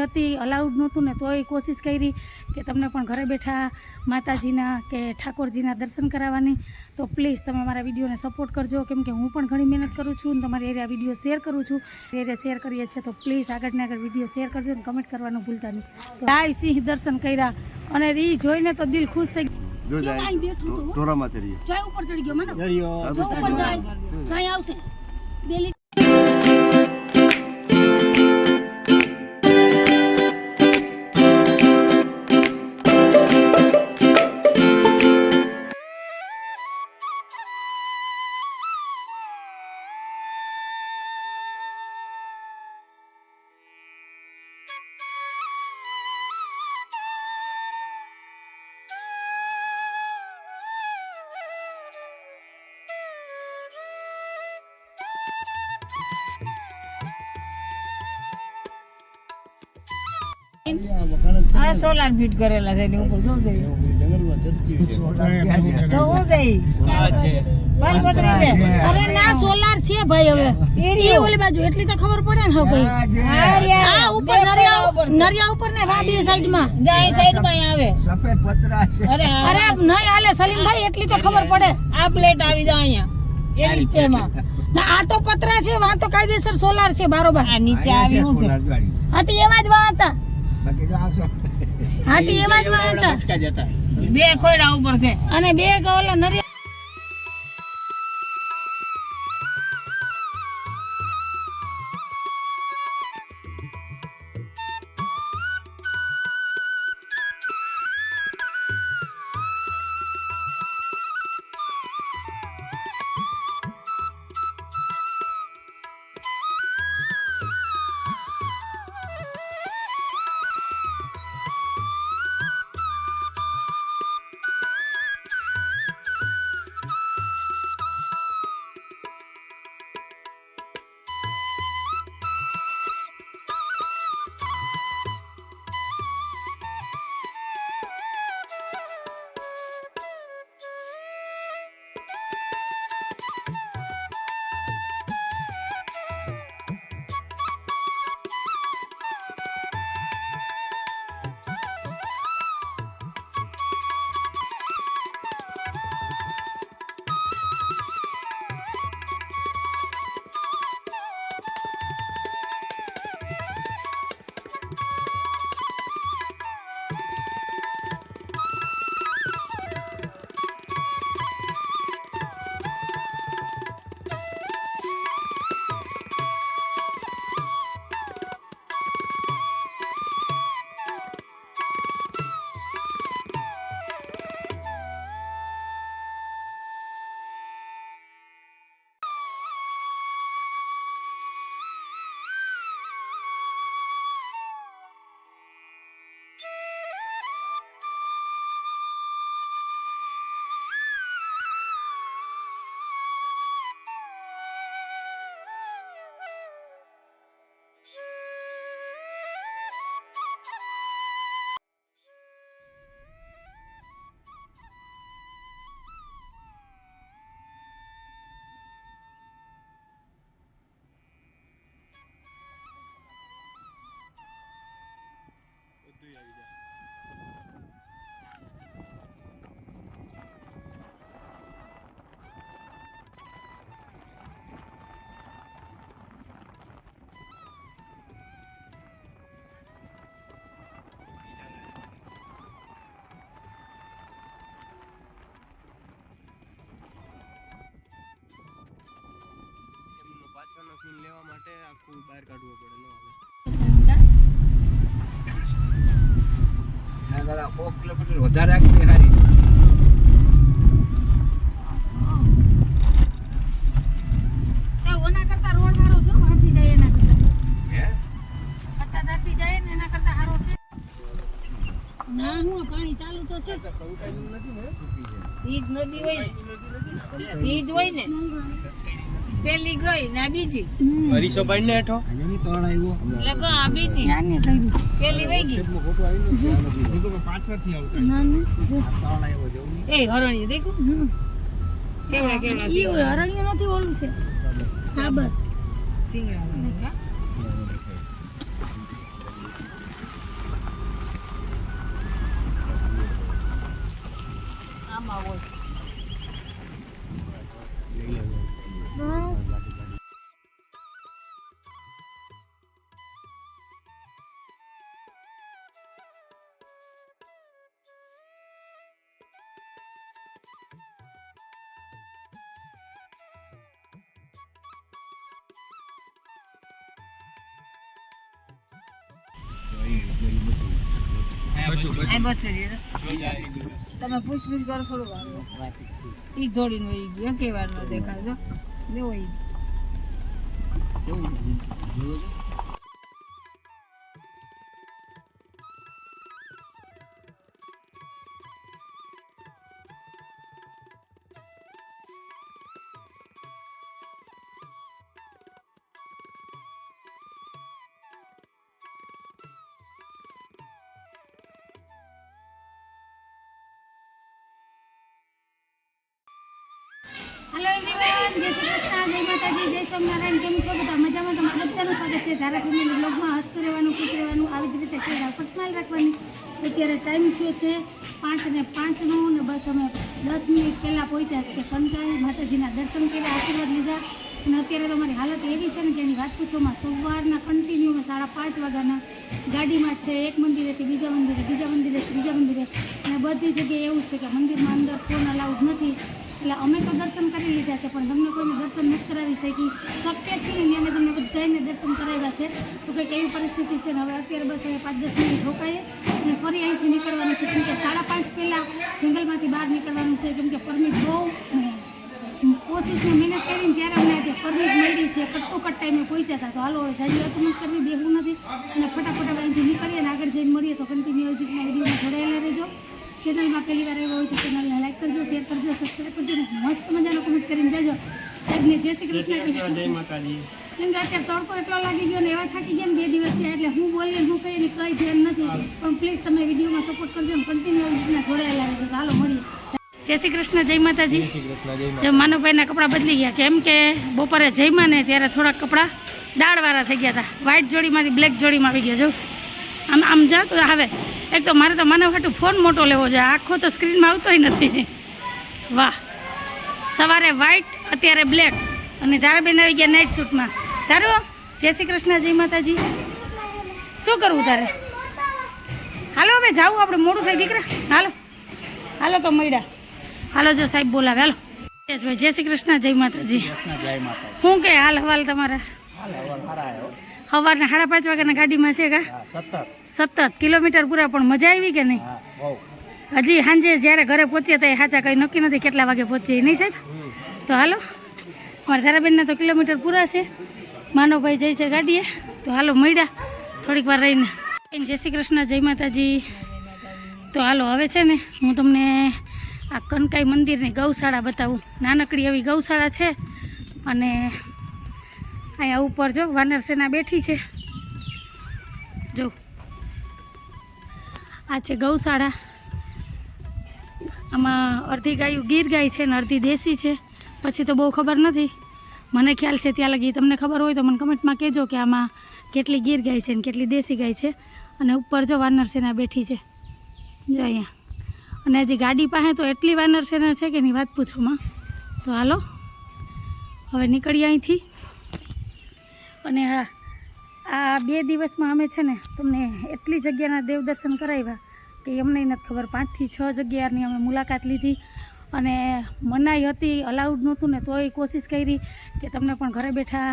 Entry હતી allowed નહોતું ને તોય કોશિશ કરી કે તમને પણ ઘરે બેઠા માતાજીના કે ઠાકોરજીના દર્શન કરાવવાની. તો પ્લીઝ તમે મારા વિડીયોને સપોર્ટ કરજો. કેમ કે હું પણ ઘણી મહેનત કરું છું અને તમારી એરિયા વીડિયો શેર કરું છું. એરિયા શેર કરીએ છીએ તો પ્લીઝ આગળને આગળ વીડિયો શેર કરજો અને કમેન્ટ કરવાનું ભૂલતા નહીં. તો ગાય સિંહ દર્શન કર્યા અને એ જોઈને તો દિલ ખુશ થઈ ગયું. ઉપર ચડી ગયો મને. ઉપર જાય. જાય આવશે. આ સોલાર ફીટ કરેલા છે ઉપર શું થયું જંગલમાં ચરતી હોય છે. તો હું છે ઈ? બાલપત્રી છે. અરે ના સોલાર છે ભાઈ હવે. એ ઓલી બાજુ એટલી તો ખબર પડે ને હવે. આ ઉપર નરિયા નરિયા ઉપર ને જાય સાઈડમાં આવે. સફેદ પતરા છે. અરે અરે નહીં હાલે સલીમભાઈ એટલી તો ખબર પડે. આ પ્લેટ આવી જાય અહીંયા. એ ના આ તો પતરા છે વાં તો કાયદેસર સોલાર છે બારોબાર. આ નીચે આવી શું છે આ હા તો એવા જ વાં હતા. બાકી તો આવશો. હા તો એવા જ વાં હતા બે ખોયડા ઉપર છે. અને બે ઓલા નરિયા પાછળનો લેવા માટે આખું બહાર કાઢવો પડે ન કિલોમીટર વધારે આગળ હારી તો રોડ સારો છે વાંચી જાય એના કરતા. હે? કરતા ધરતી જાય ને એના કરતા સારો છે. ના હું પાણી ચાલુ તો છે. ઈ જ નદી હોય ને. ઈ જ હોય ને? પેલી ગઈ ને બીજી. હરીશો બાઈ ને હેઠો? નહીં આવ્યો એટલે કહો આ બીજી? આને કર્યું પેલી વઈ ગઈ? ફોટો આવી પાછળથી આવતા ના ના તળ આવ્યો જવું એ હરણી દેખું. હમ. કેવડા કેવડા ઈ હોય, નથી ઓલું છે. સાબર. સિંગડા તમે પૂછપૂછ કરો થોડું વાર ઈ ધોળી નો ઈ ગયો કે વાર નો દેખાડજો. લેવો ઈ હેલો એવરીવન જય શ્રી કૃષ્ણ, જય માતાજી, જય સ્વામિનારાયણ, કેમ છો? બધા મજામાં? તમારું બધાનું સ્વાગત છે ધારા ફેમિલી બ્લોગમાં. હસતું રહેવાનું, ખુશ રહેવાનું, આવી જ રીતે ચહેરા પર સ્માઇલ રાખવાની. અત્યારે ટાઈમ થયો છે પાંચ ને પાંચનો ને બસ અમે દસ મિનિટ પહેલાં પહોંચ્યા છીએ કંટાળી માતાજીના દર્શન કર્યા, આશીર્વાદ લીધા. અને અત્યારે તમારી હાલત એવી છે ને કે એની વાત પૂછોમાં સવારના કન્ટિન્યુ અમે સાડા પાંચ વાગ્યાના ગાડીમાં છે. એક મંદિરેથી બીજા મંદિરે બીજા મંદિરે બીજા મંદિરે. અને બધી જગ્યાએ એવું છે કે મંદિરમાં અંદર ફોન અલાઉડ નથી. એટલે અમે તો દર્શન કરી લીધા છે, પણ તમને કોઈને દર્શન નથી કરાવી શકી. શક્ય છે ને અમે તમને બધાને દર્શન કરાવ્યા છે. તો કંઈક એવી પરિસ્થિતિ છે ને હવે અત્યારે બસ હવે પાંચ દસ મિનિટ રોકાઈએ અને ફરી અહીંથી નીકળવાનું છે. કેમ કે સાડા પાંચ પહેલાં જંગલમાંથી બહાર નીકળવાનું છે, કેમ કે પરમિટ બહુ કોશિશની મહેનત કરીને ત્યારે અમને પરમિટ મળી છે. કટોકટ ટાઈમે પહોંચ્યા હતા. તો હાલો જાજી વાતમાં કરવી દેવું નથી. અને ફટાફટ અહીંથી નીકળીએ અને આગળ જઈને મળીએ. તો કન્ટિન્યુ હજી વિડીયોમાં જોડાયેલા રહેજો. ચેનલમાં પહેલી વાર આવ્યો હોય તો ચેનલને લાઈક કરજો શેર કરજો સબસ્ક્રાઈબ કરજો મસ્ત મજાનો કમેન્ટ કરીને જજો. સાહેબને જય શ્રી કૃષ્ણ જય માતાજી. કેમ કે અત્યારે તડકો એટલો લાગી ગયો ને એવા થાકી ગયા ને બે દિવસ થયા એટલે હું બોલીએ હું કહીએ ને કંઈ ધ્યાન નથી પણ પ્લીઝ તમે વિડીયોમાં સપોર્ટ કરજો અને કન્ટિન્યુ રીતના જોડાયેલા રહેજો. હાલો મળીએ. જય શ્રી કૃષ્ણ જય માતાજી. જો માનવભાઈના કપડાં બદલી ગયા. કેમ કે બપોરે જયમાં ને ત્યારે થોડાક કપડાં દાળવાળા થઈ ગયા હતા. વ્હાઇટ જોડીમાંથી બ્લેક જોડીમાં આવી ગયો. જો આમ આમ જા તો હવે. એક તો મારે તો માનવ હાટું ફોન મોટો લેવો છે. આખો તો સ્ક્રીનમાં આવતોય નથી. વાહ. સવારે વ્હાઈટ અત્યારે બ્લેક અને તારાબેન આવી ગયા નાઇટ શૂટમાં તારો જય શ્રી કૃષ્ણ જય માતાજી. શું કરવું તારે? હાલો હવે જાવું આપણે મોડું થાય દીકરા. હાલો. હાલો તો મળ્યા. હાલો જો સાહેબ બોલાવે. હાલો. જય શ્રી કૃષ્ણ જય માતાજી. શું કે હાલ હવાલ તમારા? સવારના સાડા પાંચ વાગ્યાના ગાડીમાં છે કા? સત્તર સતત. કિલોમીટર પૂરા પણ મજા આવી કે નહીં? હજી સાંજે જ્યારે ઘરે પહોંચીએ તો સાચા કંઈ નક્કી નથી કેટલા વાગે પહોંચીએ નહીં સાહેબ? તો હાલો. મારા ધારાબેનના તો કિલોમીટર પૂરા છે. માનવભાઈ જાય છે ગાડીએ. તો હાલો મળ્યા થોડીક વાર રહીને. જય શ્રી કૃષ્ણ જય માતાજી. તો હાલો હવે છે ને હું તમને આ કનકાઈ મંદિરની ગૌશાળા બતાવું. નાનકડી એવી ગૌશાળા છે અને અહીંયા ઉપર જો, વાનર સેના બેઠી છે. જો. આ છે ગૌશાળા. આમાં અડધી ગાયું ગીર ગાય છે ને અડધી દેશી છે. પછી તો બહુ ખબર નથી. મને ખ્યાલ છે ત્યાં લગી તમને ખબર હોય તો મને કમેન્ટમાં કહેજો કે આમાં કેટલી ગીર ગાય છે ને કેટલી દેશી ગાય છે. અને ઉપર જો વાનર સેના બેઠી છે. જો અહીંયા. અને હજી ગાડી પાસે તો એટલી વાનર સેના છે કે એની વાત પૂછોમાં તો હાલો. હવે નીકળીએ અહીંથી. અને આ આ બે દિવસમાં અમે છે ને તમને એટલી જગ્યાના દેવ દર્શન કરાવ્યા કે એમને નથી ખબર, પાંચથી છ જગ્યાની અમે મુલાકાત લીધી. અને મનાઈ હતી, અલાઉડ નહોતું ને તોય કોશિશ કરી કે તમને પણ ઘરે બેઠા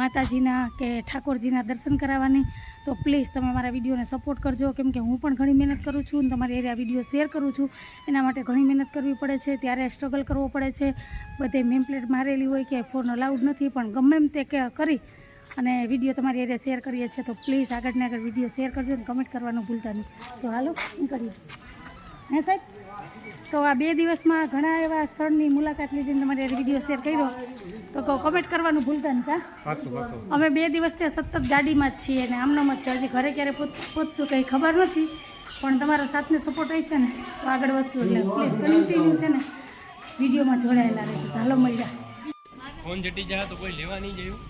માતાજીના કે ઠાકોરજીના દર્શન કરાવવાની. તો પ્લીઝ તમે મારા વિડીયોને સપોર્ટ કરજો, કેમ કે હું પણ ઘણી મહેનત કરું છું અને તમારી એરિયા વીડિયો શેર કરું છું. એના માટે ઘણી મહેનત કરવી પડે છે, ત્યારે સ્ટ્રગલ કરવો પડે છે. બધે મેમ્પ્લેટ મારેલી હોય કે ફોન અલાઉડ નથી, પણ ગમે એમ તે કે, કરી અને વીડિયો તમારી એરે શેર કરીએ છીએ તો પ્લીઝ આગળને આગળ વીડિયો શેર કરજો અને કમેન્ટ કરવાનું ભૂલતા નહીં. તો હાલો કરીએ? હે સાહેબ? તો આ બે દિવસમાં ઘણા એવા સ્થળની મુલાકાત લીધી અને તમારી વીડિયો શેર કર્યો. તો કહો કમેન્ટ કરવાનું ભૂલતા નહીં અમે બે દિવસથી સતત ગાડીમાં જ છીએ અને આમનામાં જ છે હજી ઘરે ક્યારે પહોંચશું કંઈ ખબર નથી પણ તમારો સાથને સપોર્ટ હશે ને તો આગળ વધશું એટલે પ્લીઝ કન્ટિન્યુ છે ને વિડીયોમાં જોડાયેલા રહેજો. હાલો મળ્યા. ફોન જટી જાય તો કોઈ લેવા નહીં જયું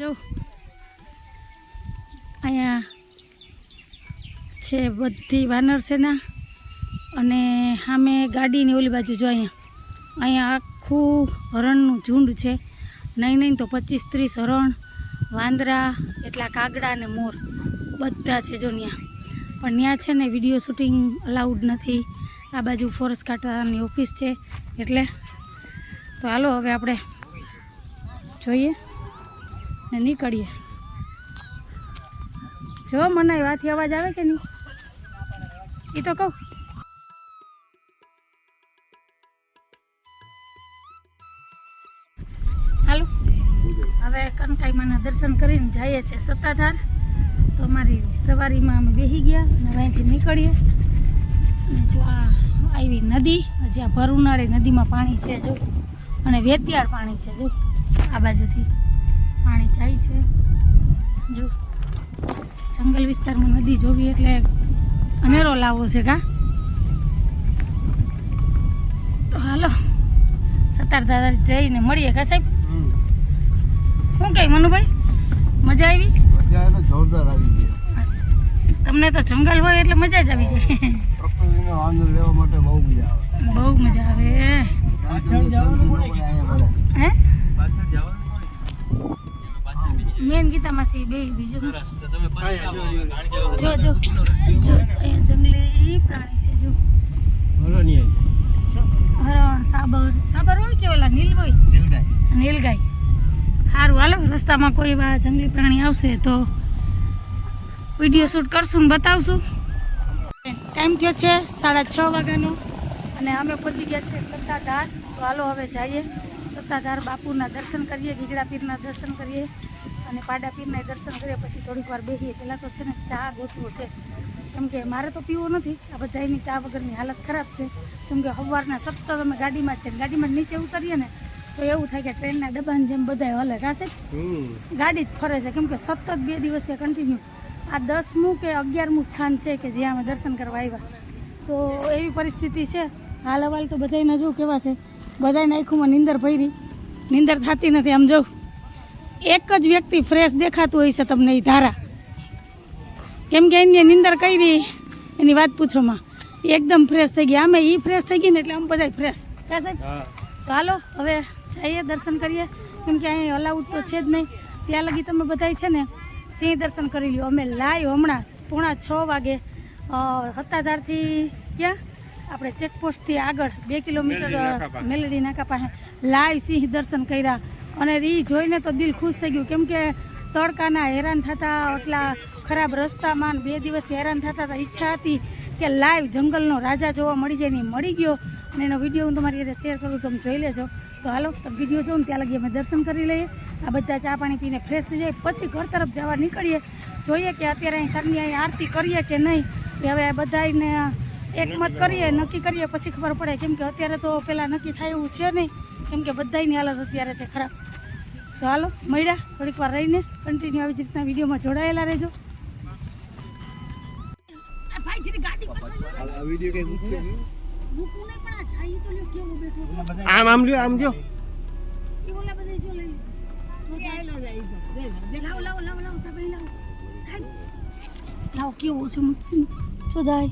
જો. અહીંયા છે બધી વાનર સેના અને સામે ગાડીની ઓલી બાજુ જો અહીંયા. અહીંયા આખું હરણનું ઝુંડ છે. નહીં નહીં, તો પચીસ ત્રીસ હરણ, વાંદરા, એટલા કાગડા અને મોર બધા છે જો ત્યાં પણ ત્યાં છે ને વીડિયો શૂટિંગ અલાઉડ નથી. આ બાજુ ફોરેસ્ટ કાંટાની ઓફિસ છે એટલે. તો હાલો હવે આપણે જોઈએ. ને નીકળીએ. જો, મને વાથી અવાજ આવે કે નહીં? એ તો કહું. હાલો, હવે કનકાઈમાના દર્શન કરીને જઈએ છીએ સત્તાધાર. તો અમારી સવારીમાં અમે બેસી ગયા અને અહીંથી નીકળીએ. અને જો આ આવી નદી જ્યાં ભર ઉનાળે નદીમાં પાણી છે, જો. અને વેતિયાળ પાણી છે, જો, આ બાજુથી. પાણી જાય છે. જો જંગલ વિસ્તારમાં નદી જોવી એટલે અનેરો લાવો છે કા? તો હાલો સત્તાધાર જઈને મળીએ કા સાહેબ? શું કહે મનુભાઈ? મજા આવી? જોરદાર આવી તમને તો જંગલ હોય એટલે મજા જ આવી જાય. પ્રકૃતિનો આનંદ લેવા માટે બહુ મજા આવે. બહુ મજા આવે. મેન ગીતા માસી બે બીજું. જો જો. જો જંગલી પ્રાણી છે જો. હરણ સાબર. સાબર હોય કે ઓલા નીલ હોય? નીલગાય. નીલગાય. સારું હાલો રસ્તામાં કોઈ એવા જંગલી પ્રાણી આવશે તો વીડિયો શૂટ કરશું ને બતાવશું. ટાઈમ થયો છે સાડા છ વાગ્યાનો અને અમે પહોંચી ગયા છે સત્તાધાર. તો હાલો હવે જઈએ. સત્તાધાર બાપુના દર્શન કરીએ ગીગડા પીરના દર્શન કરીએ. અને પાડા પીરના દર્શન કર્યા પછી થોડીક વાર બેસીએ પહેલાં તો છે ને ચા ગોતવો છે. કેમ કે મારે તો પીવો નથી. આ બધાની ચા વગરની હાલત ખરાબ છે. કેમ કે સવારના સતત અમે ગાડીમાં જ છે. ને ગાડીમાં નીચે ઉતરીએ ને તો એવું થાય કે ટ્રેનના ડબ્બાની જેમ બધા હલે. કાશે ગાડી જ ફરે છે. કેમ કે સતત બે દિવસથી કન્ટિન્યુ આ દસમું કે અગિયારમું સ્થાન છે કે જ્યાં અમે દર્શન કરવા આવ્યા. તો એવી પરિસ્થિતિ છે. હાલ હવાલ તો બધાને જો કેવા છે. બધાને આંખોમાં નીંદર ભરી નીંદર થતી નથી આમ જો એક જ વ્યક્તિ ફ્રેશ દેખાતું હોય છે તમને એ ધારા. કેમ કે એની નિંદર કરી એની વાત પૂછોમાં એકદમ ફ્રેશ થઈ ગયા. અમે એ ફ્રેશ થઈ ગઈ ને એટલે આમ બધા ફ્રેશ તો હાલો હવે જઈએ દર્શન કરીએ. કેમ કે અહીં અલાઉડ તો છે જ નહીં. ત્યાં લગી તમે બધા છે ને સિંહ દર્શન કરી લ્યો. અમે લાઈવ હમણાં પોણા છ વાગે અ, સત્તાધારથી ક્યાં? આપણે ચેકપોસ્ટથી આગળ બે કિલોમીટર મેલડી નાકા પાસે. મેલડી નાકા પાસે લાઈવ સિંહ દર્શન કર્યા. અને એ જોઈને તો દિલ ખુશ થઈ ગયું. કેમ કે તડકાના હેરાન થતા એટલા ખરાબ રસ્તામાં બે દિવસથી હેરાન થતા હતા. ઈચ્છા હતી કે લાઈવ જંગલનો રાજા જોવા મળી જાય ને મળી ગયો. અને એનો વીડિયો હું તમારી સાથે શેર કરું, તમે જોઈ લેજો. તો હાલો વીડિયો જોઉં ત્યાં લગી અમે દર્શન કરી લઈએ. આ બધા ચા પાણી પીને ફ્રેશ થઈ જાય. પછી ઘર તરફ જવા નીકળીએ. જોઈએ કે અત્યારે અહીં સરની અહીં આરતી કરીએ કે નહીં. હવે આ બધાને એકમત કરીએ, નક્કી કરીએ. પછી ખબર પડે કેમ કે અત્યારે તો પેલા નક્કી થાય એવું છે નહીં. કેમ કે બધાની હાલત અત્યારે છે ખરાબ. તો હાલો મળ્યા. થોડીક વાર રહીને કન્ટિન્યુ આવી જ રીતના વિડીયોમાં જોડાયેલા રહેજો. આમ આમ લ્યો આમ જો. લાવો કેવો છે મસ્તી જો જાય.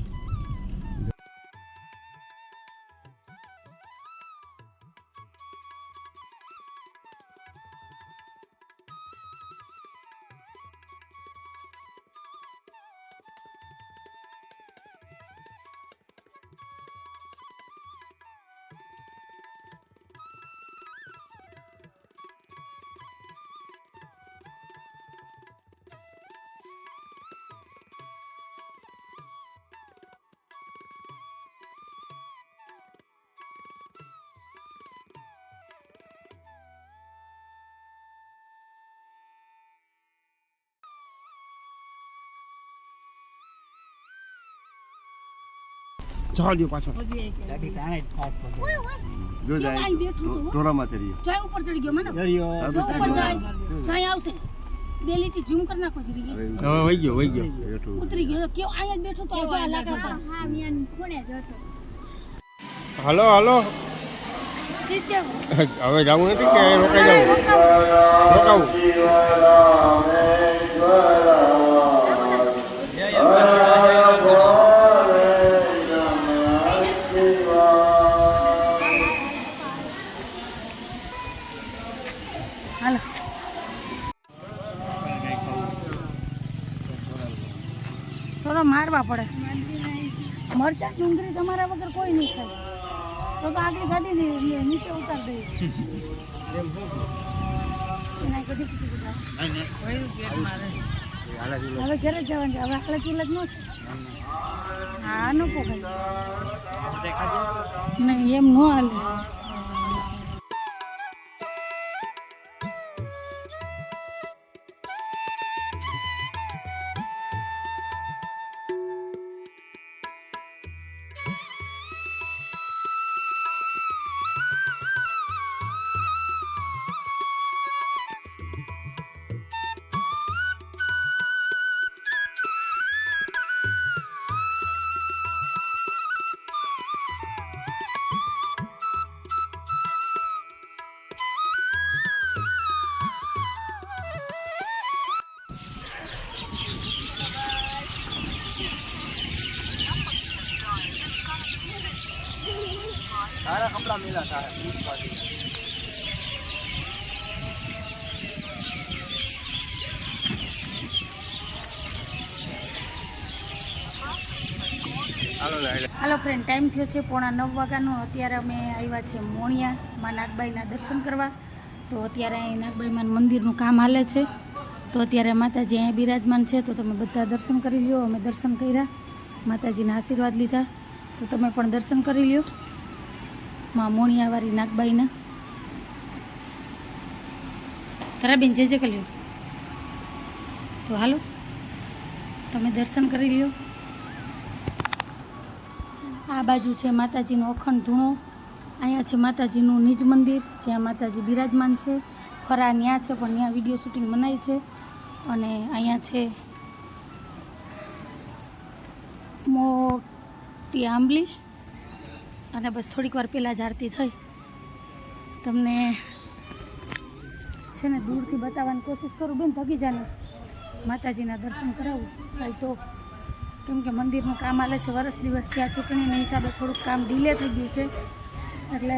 જવા પાછો. જો જાય ઉપર ચડી ગયો મને. ઉપર આવશે. બે લીટી ઝૂમ કરી નાખો જરી હવે વહી ગયો વહી ગયો. ઉતરી ગયો. કે અહીંયા જ બેઠો તો આ લાકડા હાલો હાલો. હવે જવું નથી કે રોકાઈ જવું? રોકાવું. જવાનું છે હવે આલે ચૂલે જ ન છે હા ન પોગાય નહીં એમ ન હાલે સારા કપડા મેલા સારા હાલો ફ્રેન્ડ ટાઈમ થયો છે પોણા નવ વાગ્યાનો. અત્યારે અમે આવ્યા છે મોણિયા માં નાગબાઈના દર્શન કરવા. તો અત્યારે અહીં નાગબાઈમાં મંદિરનું કામ હાલે છે. તો અત્યારે માતાજી અહીંયા બિરાજમાન છે, તો તમે બધા દર્શન કરી લ્યો. અમે દર્શન કર્યા. માતાજીના આશીર્વાદ લીધા. તો તમે પણ દર્શન કરી લ્યો. માં મોણિયાવાળી નાગબાઈના. તારા બેન જે જે તો હાલો, તમે દર્શન કરી લ્યો. આ બાજુ છે માતાજીનો અખંડ ધૂણો. અહીંયા છે માતાજીનું નિજ મંદિર, જ્યાં માતાજી બિરાજમાન છે. ખરા ન્યા છે, પણ ત્યાં વીડિયો શૂટિંગ મનાય છે. અને અહીંયા છે મોટી આંબલી. અને બસ થોડીક વાર પહેલાં જ આરતી થઈ. તમને છે ને દૂરથી બતાવવાની કોશિશ કરું, બેન થકી જાને માતાજીના દર્શન કરાવું. કાંઈ તો કેમ કે મંદિરનું કામ આલે છે, વરસ દિવસ ત્યાં ચૂંટણીના હિસાબે થોડુંક કામ ડીલે થઈ ગયું છે. એટલે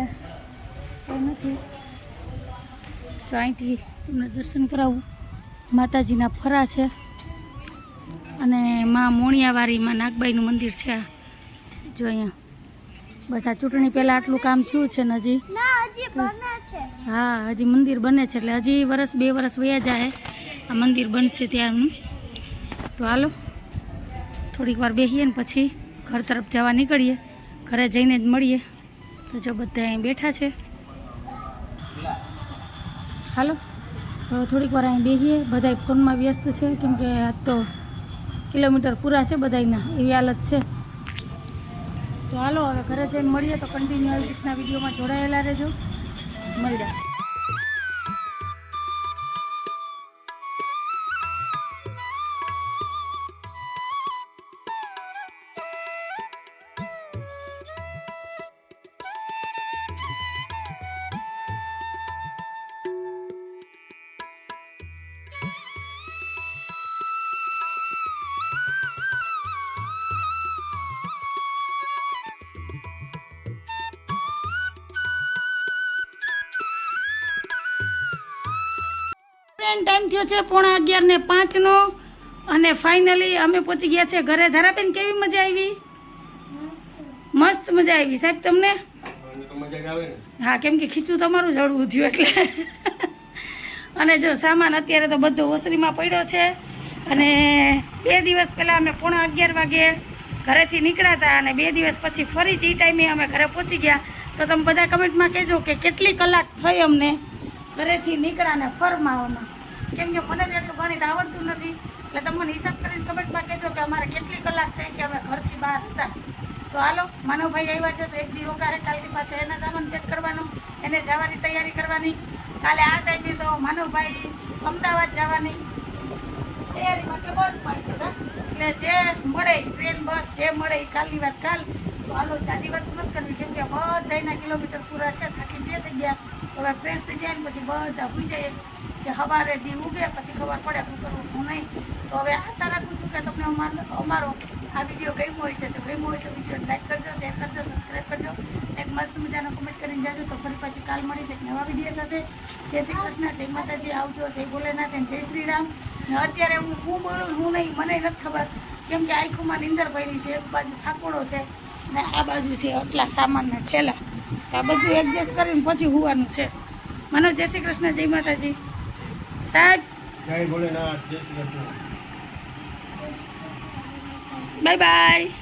કંઈ નથી. તો અહીંથી તમને દર્શન કરાવું. માતાજીના ફરા છે અને મા મોણિયાવાળીમાં નાગબાઈનું મંદિર છે જો અહીંયા બસ આ ચૂંટણી પહેલાં આટલું કામ થયું છે ને હજી? હા હજી મંદિર બને છે એટલે હજી વરસ બે વરસ વયા જાય. આ મંદિર બનશે ત્યારનું તો હાલો થોડીક વાર બેસીએ ને પછી ઘર તરફ જવા નીકળીએ. ઘરે જઈને જ મળીએ. તો જો બધા અહીં બેઠા છે. હાલો તો થોડીક વાર અહીં બેસીએ બધા ફોનમાં વ્યસ્ત છે. કેમ કે આજ તો કિલોમીટર પૂરા છે બધાના એવી હાલત છે. તો હાલો હવે ઘરે જઈને મળીએ તો કન્ટિન્યુ આવી રીતના વિડીયોમાં જોડાયેલા રહેજો. મળ્યા ફ્રેન્ડ ટાઈમ થયો છે પોણા અગિયાર ને પાંચનો અને ફાઇનલી અમે પહોંચી ગયા છે ઘરે. ધારાબેન, કેવી મજા આવી? મસ્ત મજા આવી. સાહેબ, તમને? હા, કેમ કે ખીચું તમારું જડવું થયું એટલે. અને જો સામાન અત્યારે તો બધો ઓસરીમાં પડ્યો છે. અને બે દિવસ પહેલાં અમે પોણા અગિયાર વાગે ઘરેથી નીકળ્યા હતા અને બે દિવસ પછી ફરી જ એ ટાઈમે અમે ઘરે પહોંચી ગયા. તો તમે બધા કમેન્ટમાં કહેજો કે કેટલી કલાક થઈ અમને ઘરેથી નીકળ્યા ને ફરમાવામાં કેમ કે મને એટલું ગણિત આવડતું નથી. એટલે તમે મને હિસાબ કરીને કમેન્ટમાં કહેજો કે અમારે કેટલી કલાક થઈ કે અમે ઘરથી બહાર હતા. તો હાલો, માનવભાઈ આવ્યા છે તો એક દી રોકારે, કાલથી પાછા એના સામાન પેક કરવાનો, એને જવાની તૈયારી કરવાની. કાલે આ ટાઈમે તો માનવભાઈ અમદાવાદ જવાની. તૈયારીમાં કે બસ પાઈ છે એટલે જે મળે ટ્રેન બસ જે મળે એ કાલની વાત કાલ. હાલો, જાજી વાત નથી કરવી, કેમ કે બધાના કિલોમીટર પૂરા છે, થાકી બે થઈ ગયા. હવે ફ્રેશ થઈ જાય ને પછી બધા ભૂઈ જાય. જે સવારે દી ઉગે, પછી ખબર પડે શું કરવું શું નહીં. તો હવે આશા રાખું છું કે તમને અમારો અમારો આ વીડિયો ગમ્યો હોય છે તો ગમ્યો હોય તો વીડિયો લાઈક કરજો, શેર કરજો સબસ્ક્રાઈબ કરજો. એક મસ્ત મજાનો કમેન્ટ કરીને જાજો તો ફરી પાછી કાલ મળીશ એક નવા વીડિયો સાથે. જય શ્રી કૃષ્ણ, જય માતાજી, આવજો. જય ભોલેનાથ જય શ્રી રામ. અત્યારે હું હું બોલું, હું નહીં, મને નથી ખબર. કેમ કે આંખોમાં નીંદર ભરી છે, એક બાજુ ઠાકોડો છે ને આ બાજુ છે આટલા સામાનના ઠેલા. આ બધું એડજસ્ટ કરીને પછી હોવાનું છે. માનો જય શ્રી કૃષ્ણ, જય માતાજી. સાહેબ. જય ભોલેનાથ જય શ્રી કૃષ્ણ. Bye bye